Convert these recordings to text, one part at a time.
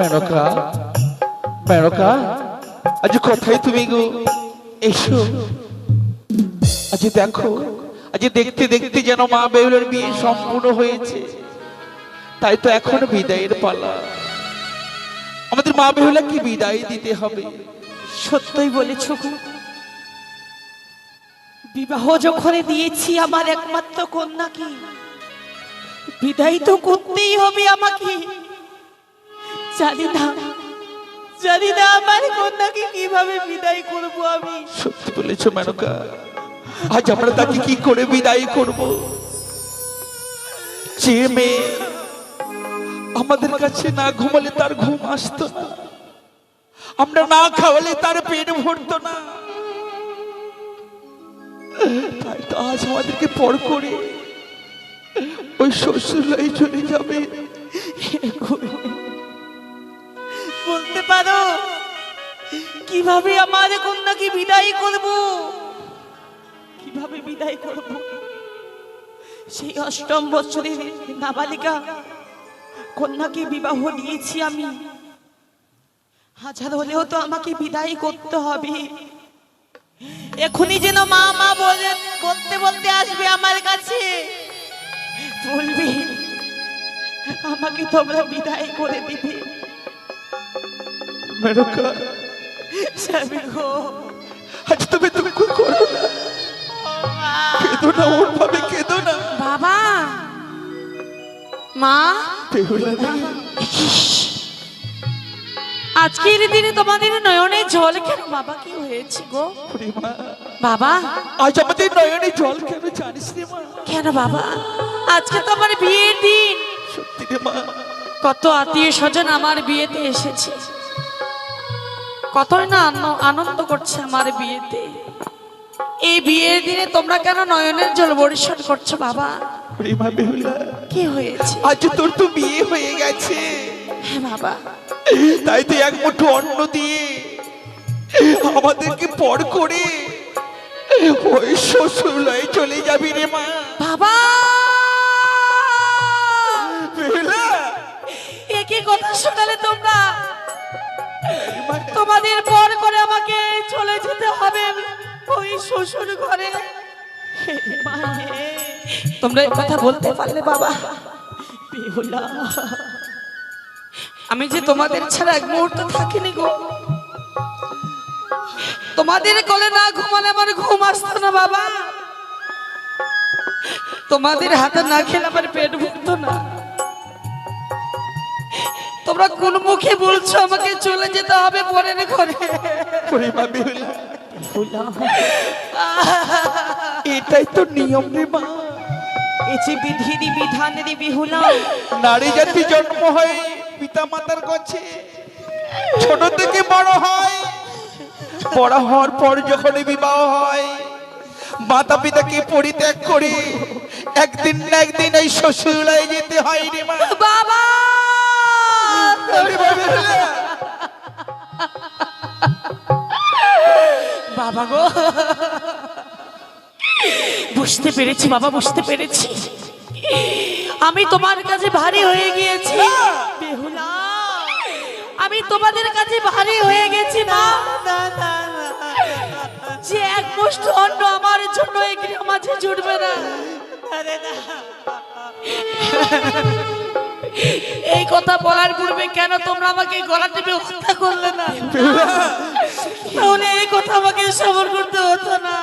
মেনকা মেনকা আজ কোথায় তুমি গো এসো। আজ দেখো আজ দেখতে দেখতে যেন মা বেউলের বিয়ে সম্পূর্ণ হয়েছে। তাই তো এখন বিদায়ের পালা। আমাদের মা বেহুলাকে বিদায় দিতে হবে? সত্যই বলেছ গো। বিবাহ যখন দিয়েছি আমার একমাত্র কন্যাকে বিদায় তো করতেই হবে আমাকে। জানি না। জানি না আমার কন্যাকে কীভাবে বিদায় করব আমি। সত্যি বলেছ মেনকা। আজ আমরা তাকে কি করে বিদায় করব? যে মেয়ে আমাদের কাছে না ঘুমালে তার ঘুম আসতো না। আমরা না খাওয়ালে তার পেট ভরতো না। তাই তো আজ আমাদেরকে পর করে ওই শ্বশুরাই চলে যাবে। বলতে পারো? কীভাবে আমার কন্যাকে বিদায় করব? কীভাবে বিদায় করব? সেই অষ্টম বছরের নাবালিকা কন্যাকে বিবাহ দিয়েছি আমি। হাজার হলেও তো আমাকে বিদায় করতে হবে। এখনই যেন মা মা বলে বলতে বলতে আসবে আমার কাছে। বলবি, আমাকে তোমরা বিদায় করে দিবে মেনকা স্বামী গো। আজ তুমি দুঃখ করো না। কেঁদো না ওর ভাবে কেঁদো না। বাবা। মা। আজকের দিনে তোমাদের নয়নে জল কেন? বাবা কি হয়েছে গো? বাবা। আজ আমাদের নয়নে জল কেন জানিস রে মা? কেন বাবা? আজকে তো আমার বিয়ের দিন। সত্যি রে মা। কত আত্মীয় স্বজন আমার বিয়েতে এসেছে। কতই না আন- আনন্দ করছে আমার বিয়েতে। এই বিয়ের দিনে তোমরা কেন নয়নের জল বরিশন করছ বাবা? কি হয়েছে? আজ তোর তো বিয়ে হয়ে গেছে। হ্যাঁ বাবা। তাই তো এক মুঠো অন্ন দিয়ে আমাদেরকে পর করে ওই শ্বশুরলয়ে চলে যাবি রে মা। বাবা! বেহুলা! এ কি কথা শোনালে তোমরা? তোমাদের পর করে আমাকে চলে যেতে হবে ওই শ্বশুর ঘরে। তোমরা এই কথা বলতে পারলে বাবা। আমি যে তোমাদের ছাড়া এক মুহূর্ত থাকিনি গো। তোমাদের কোলে না ঘুমালে আমার ঘুম আসতো না বাবা। তোমাদের হাতে না খেলে আমার পেট ভুগতো না। তোমরা কোন মুখে বলছো আমাকে চলে যেতে হবে পরের ঘরে? এটাই তো নিয়ম রে মা। এ যে বিধিনি বিধানের বেহুলা। নারী জাতি জন্ম হয় পিতা মাতার কাছে। ছোট থেকে বড় হয়। বড় হওয়ার পর যখন বিবাহ হয় মাতা পিতাকে পরিত্যাগ করে একদিন না একদিন এই শ্বশুরায় যেতে হয় রে মা। বাবা! বাবা গো। বুঝতে পেরেছি, বাবা, বুঝতে পেরেছি। আমি তোমার কাছে ভারী হয়ে গিয়েছি। আমি তোমাদের কাছে ভারী হয়ে গেছি, মা। যে এক মুষ্ঠ অন্ন আমার জন্য এই গৃহ মাঝে জুটবে না। আরে না। এই কথা বলার পূর্বে কেন তোমরা আমাকে গলা টিপে হত্যা করলে না? তাহলে এই কথা আমাকে সবর করতে হতো না।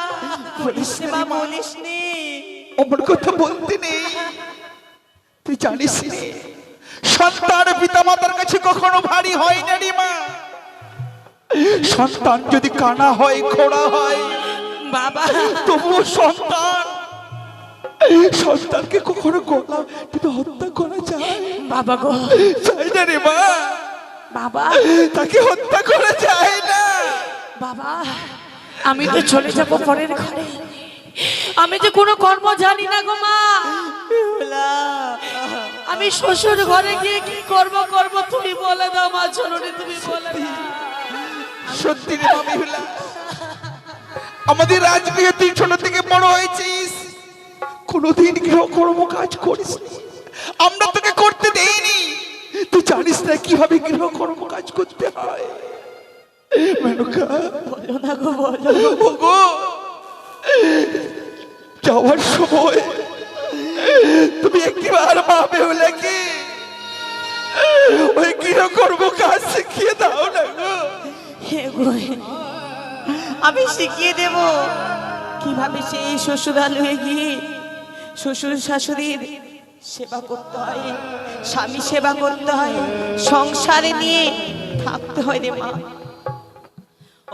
বলিস নে অমন কথা বলতে নেই। তুই জানিস সন্তান পিতা মাতার কাছে কখনো ভারী হয় না রে মা। সন্তান যদি কানা হয় খোড়া হয় বাবা। তবুও সন্তান সন্তানকে কখনো গলা টিপে হত্যা করা যায়। বাবা গো। যায় না রে মা। বাবা। তাকে হত্যা করা যায় না। বাবা আমি তো চলে যাব পরের ঘরে। আমি যে কোনো কর্ম জানি না গো মা। আমি শ্বশুর ঘরে গিয়ে কি করব করব তুমি বলে দাও মা জননী তুমি বলে সত্যি রে মা বিহুলা আমাদের রাজগৃহে তুই ছোট থেকে বড় হয়েছিস। কোনোদিন গৃহকর্ম কাজ করিস আমরা তোকে করতে দেইনি। তুই জানিস না কীভাবে গৃহকর্ম কাজ করতে হয়। মেনকা বলো না গো বলো যাওয়ার সময় তুমি একটিবার মা বেহুলাকে ওই গৃহকর্ম কাজ শিখিয়ে দাও না গো, আমি শিখিয়ে দেব। কীভাবে সেই শ্বশুরালয়ে গিয়ে শ্বশুর শাশুড়ির সেবা করতে হয় স্বামী সেবা করতে হয় সংসারে নিয়ে থাকতে হয় রে মা।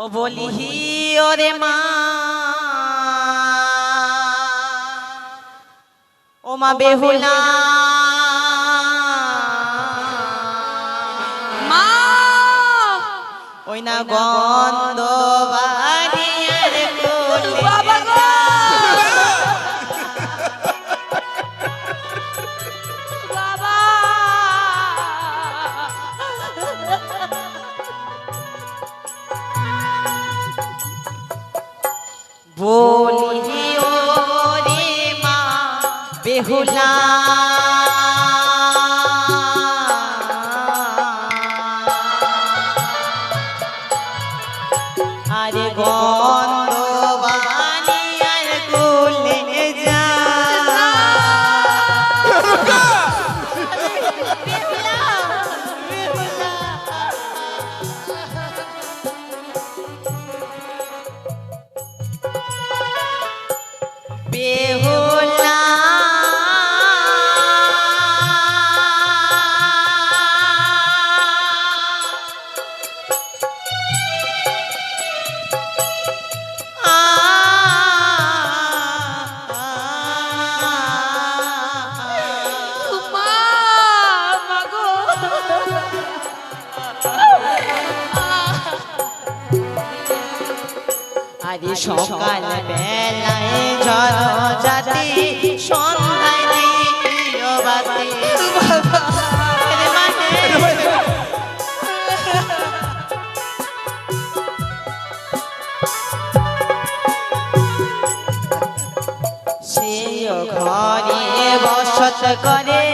ও বলি ওরে মা ও মা বেহুলা। মা। ওই না গন্ধ বলি ও রে মা বেহুলা। বসত করে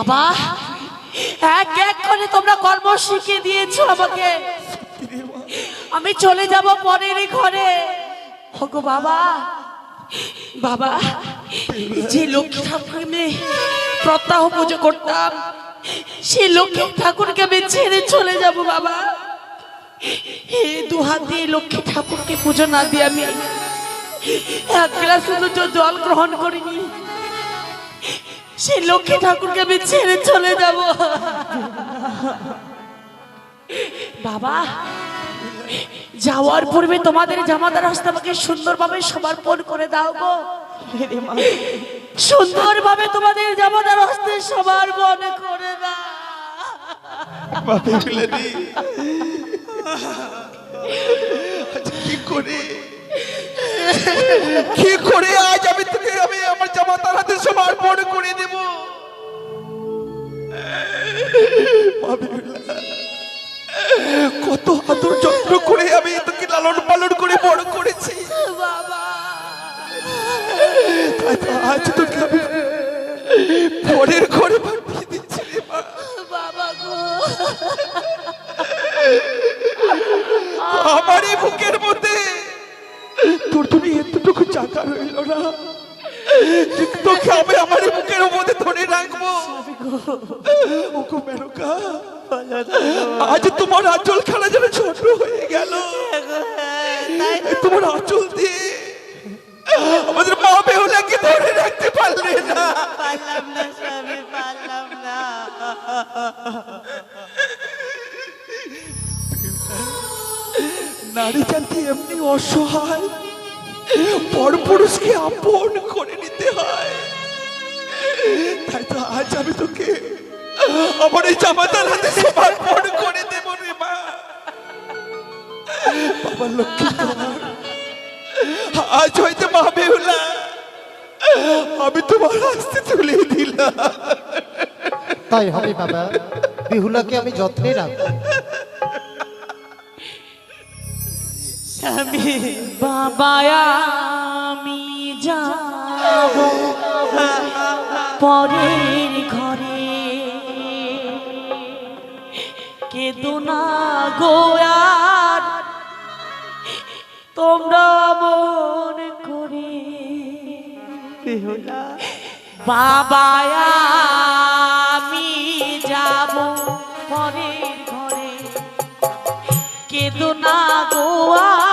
বাবা, এক এক করে তোমরা কর্ম শিখিয়ে দিয়েছ আমাকে। আমি চলে যাব পরের ঘরে। ওগো বাবা বাবা, যে লক্ষ্মী ঠাকুরকে প্রত্যাহ পুজো করতাম, সেই লক্ষ্মী ঠাকুরকে আমি ছেড়ে চলে যাব বাবা। হে দু হাত দিয়ে লক্ষ্মী ঠাকুরকে পুজো না দিয়ে আমি এক গ্লাস জল গ্রহণ করিনি। সেই লক্ষ্মী ঠাকুরকে আমি ছেড়ে চলে যাব। বাবা যাওয়ার পূর্বে তোমাদের জামাতার হস্তে আমাকে সুন্দরভাবে সমর্পণ করে দাও গো। সুন্দরভাবে তোমাদের জামাতার হস্তে সমর্পণ করে দাও। আজ কি করে? কি করে আজ হাতে করে দেব। কত আদর যত্ন করে আমি তোকে লালন পালন করে বড় করেছি। আজ তোকে আমি পরের ঘরে পাঠিয়ে দিচ্ছি বাবা গো। আমার এই বুকের মধ্যে তোর তুমি এতটুকু চাকা রইল না। যে তোকে আমি আমার বুকের মধ্যে ধরে রাখব। ওগো মেনকা আজ তোমার আঁচল খেলা যেন ছোট হয়ে হাতে সমর্পণ করে দেব রে মা বাবার লক্ষ্মী আজ হয়তো মা বেহুলা আমি তোমার তুলে দিলাম। তাই হবে বাবা বিহুলাকে আমি যত্নে রাখব স্বামী বাবা আমি যাব। পরের ঘরে কেদো না গোয়ার। তোমরা মন করে বাবা আমি যাব পরে ঘরে। কেদো না গোয়ার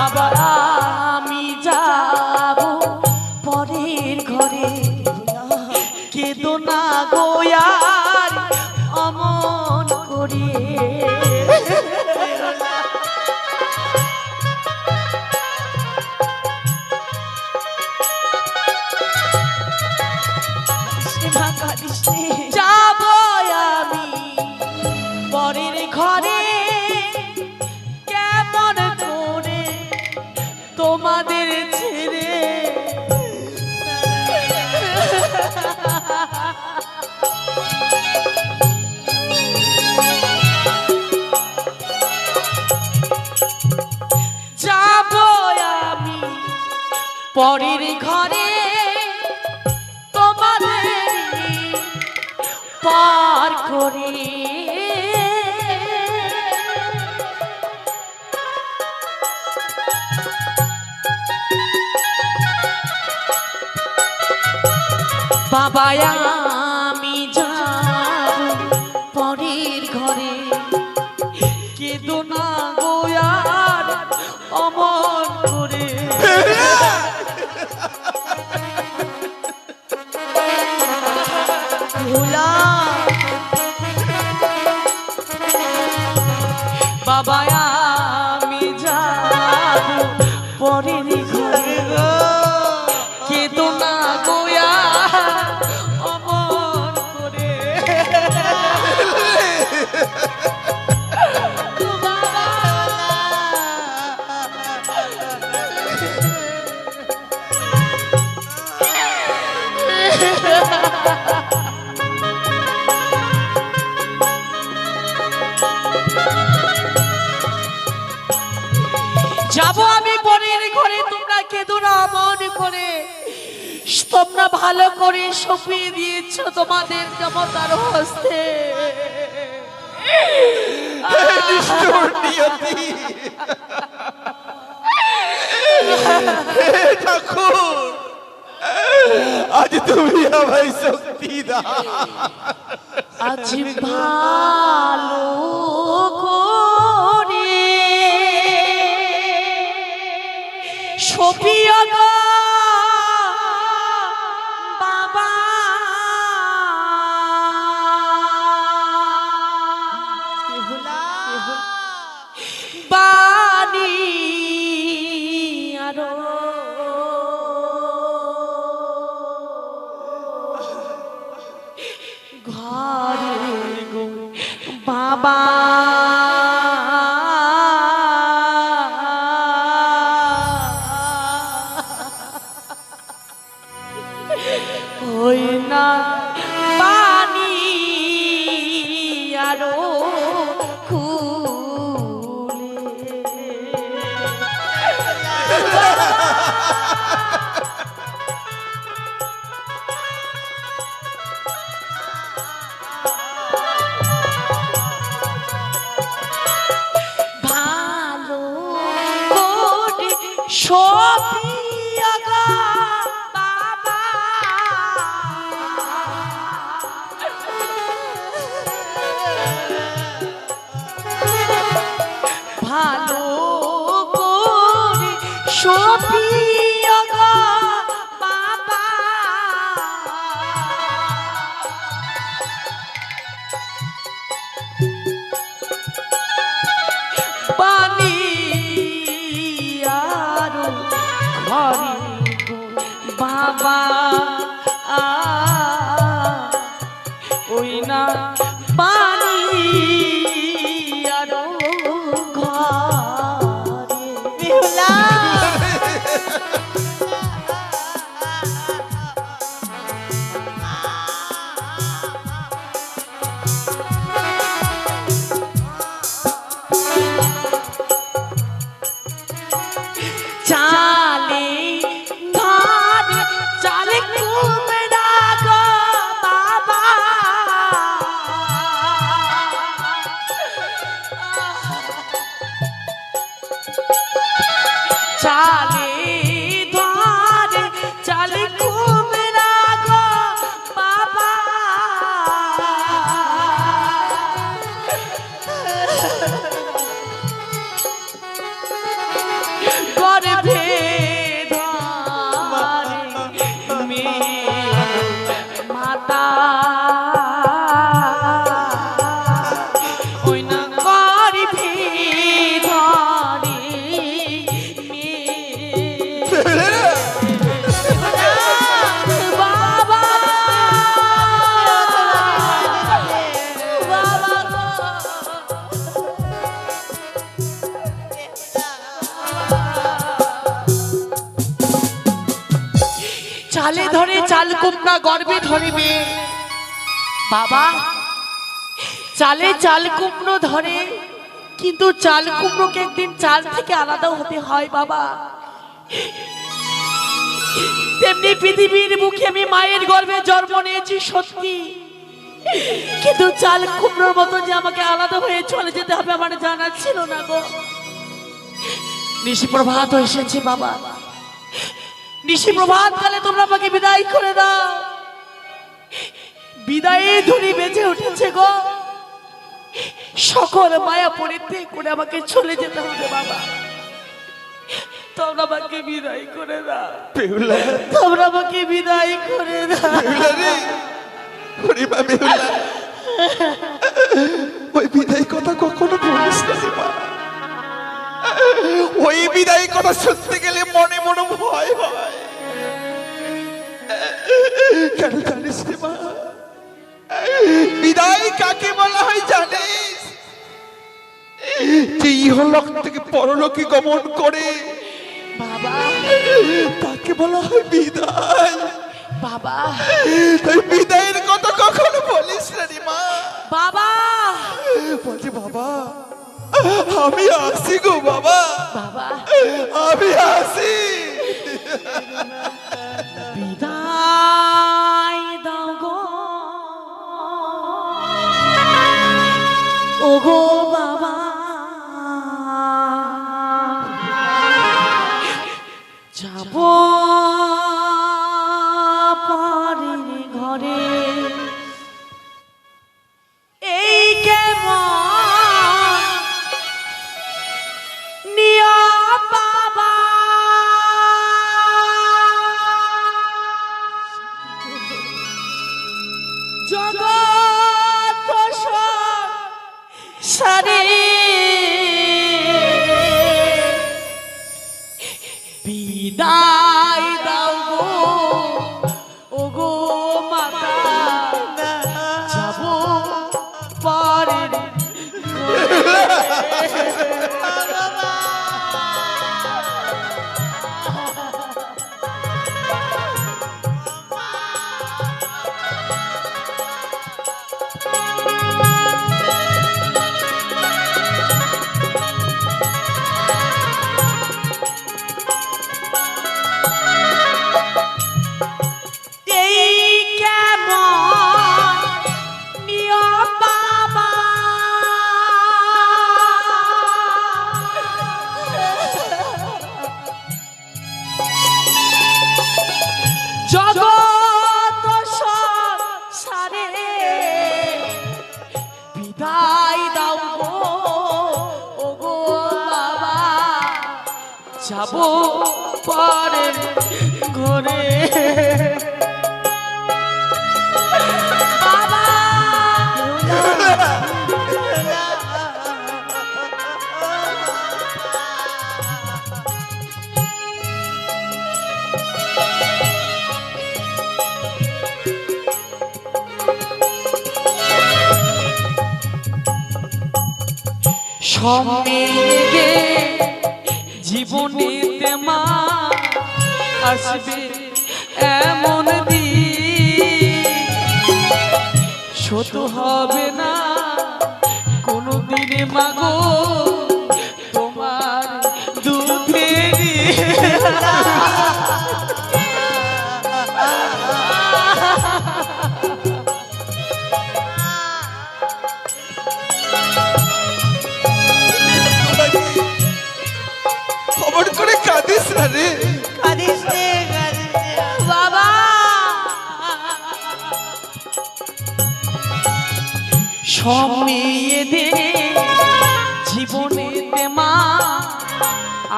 বাবা বাবা যাব আমি পরের ঘরে তোমরা কেঁদো না মন করে। তোমরা ভালো করে সপিয়ে দিয়েছ তোমাদের জমতার হস্তে। ঠাকুর। আজ তুমি আমায় শক্তি দাও আজ ভালো করে সপিয়া করে গর্বে বাবা, চালে চাল কুমড়ো ধরে, কিন্তু চাল কুমড়োকে একদিন চাল থেকে আলাদা হতে হয় বাবা। তেমনি পৃথিবীর মুখে আমি মায়ের গর্ভে জন্ম নিয়েছি, সত্যি। কিন্তু চাল কুমড়োর মতো যে আমাকে আলাদা হয়ে চলে যেতে হবে আমার জানা ছিল না গো। নিশি প্রভাত এসেছে বাবা। নিশি প্রভাত কালে তোমরা আমাকে বিদায় করে দাও। বিদায়ে ধুনি বেঁচে উঠেছে গো। সকল মায়া পরিত্যাগ করে আমাকে চলে যেতে হবে বাবা। তোমরা আমাকে বিদায় করে দাও। বেহুলা। তোমরা আমাকে বিদায় করে দাও। ওই বিদায় কথা কখনো বলিস না ওই বিদায় কথা শুনতে গেলে মনে মনে ভয় হয়। কেন জানিস রে মা? বিদায় কাকে বলা হয় জানিস যে ইহলোক থেকে পরলোকে গমন করে বাবা তাকে বলা হয় বিদায়। বাবা। তাই বিদায়ের কথা কখনো বলিস না রে মা। বাবা। বলছি বাবা আমি আসি গো বাবা। বাবা। আমি আসি। বিদায়। গো সারে জগত সারে। বিদায় দাও ওগো বাবা। যাব পরে ঘরে। সম্মেলে জীবনীতে মা আসবে এমন দিন। শত হবে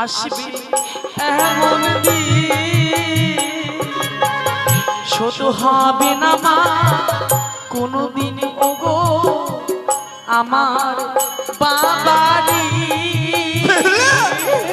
আসবে এমন শত হবে না মা কোনদিন ওগো আমার বাবারি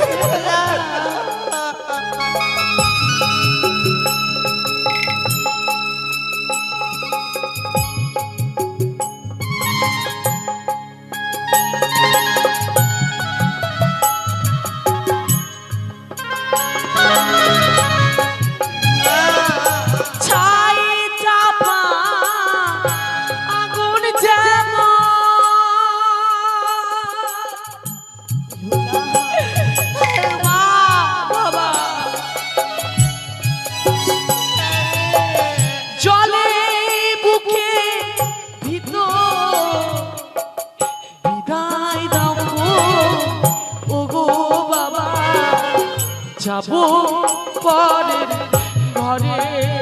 যাব পরের ঘরে।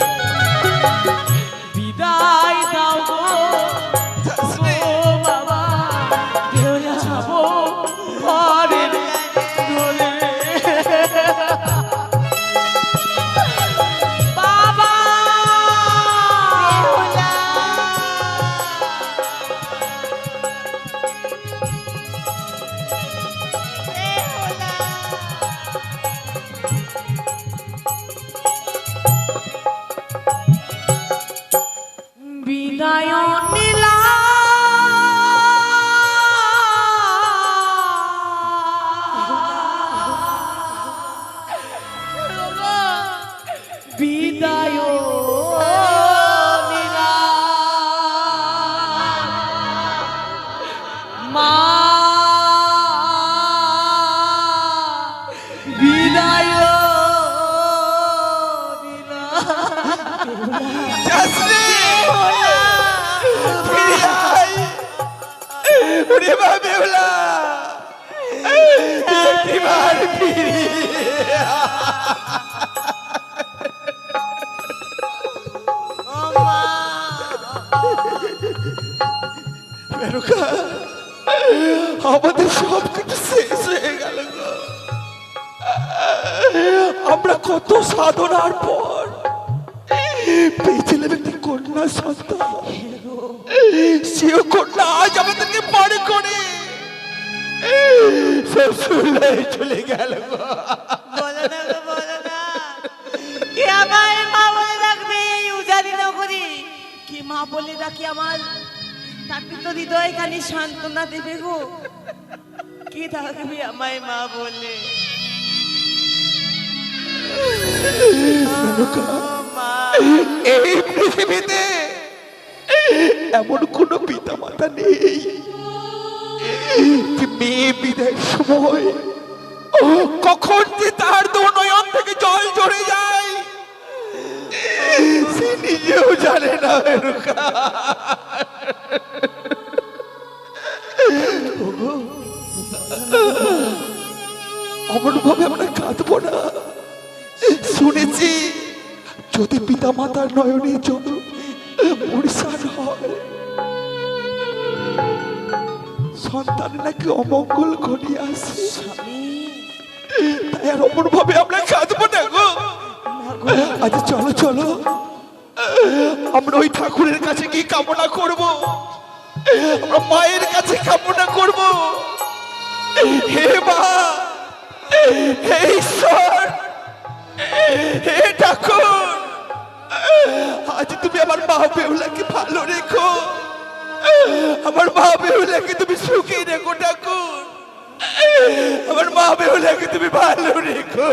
শ্বশুরাই চলে গেল মা বলে এই উজানি নগরী? কে মা বলে ডাকি আমার তাকে তো হৃদয় খানি সান্ত্বনা দেবে গো কে ডাকবে আমায় মা বলে এই পৃথিবীতে এমন কোন পিতা মাতা নেই মেয়ে বিদায়ের সময়। কখন যে তার নয়ন থেকে জল ঝরে যায়। সে নিজেও জানে না অমন ভাবে আমরা কাঁদবো না। শুনেছি, যদি পিতা মাতার নয়নে জল পরিষ্কার হয় সন্তান নাকি অমঙ্গল ঘনিয়ে আসে? তাই আর অমন ভাবে আমরা কাঁদবো না গো। আচ্ছা চলো চলো। আমরা ওই ঠাকুরের কাছে কি কামনা করব? আমরা মায়ের কাছে কামনা করব? হে মা হে ঈশ্বর হে ঠাকুর। আজ তুমি আমার মা বেহুলাকে ভালো রেখো। আমার মা বেহুলাকে তুমি সুখী রেখো ঠাকুর? আমার মা বেহুলাকে তুমি ভালো রেখো?